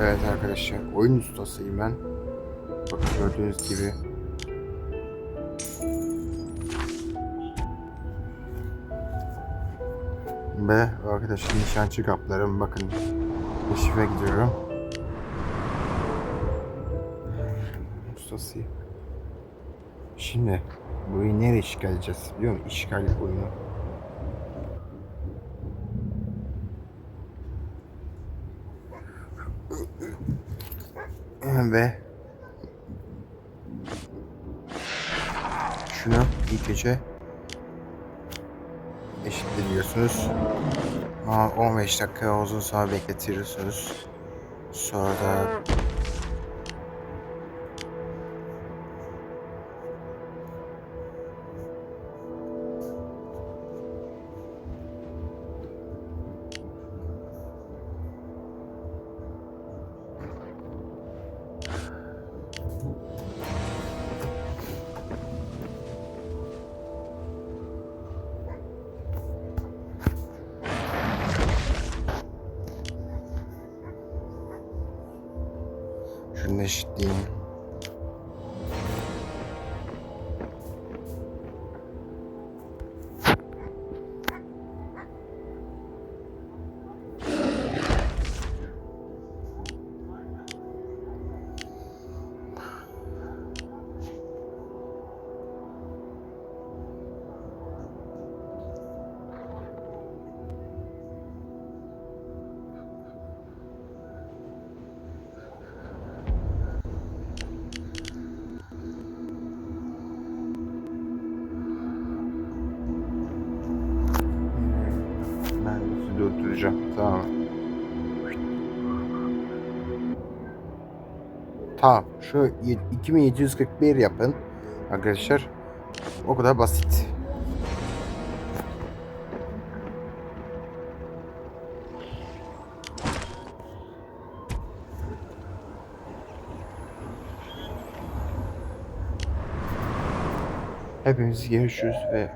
Evet arkadaşlar oyun ustasıyım ben. Bakın gördüğünüz gibi. Ve arkadaşlar nişancı kaplarım bakın. Keşife gidiyorum. Ustasıyım. Şimdi bu oyunu nereye işgal edeceğiz biliyor musun? İşgal oyunu. Ve şunu ilk önce eşitleniyorsunuz. Aa, 15 dakika uzun sonra bekletiyorsunuz. Sonra da şunu sizi durduracağım. Tamam. Tamam. Şu ye- 2741 yapın. Arkadaşlar. O kadar basit. Hepimiz görüşürüz ve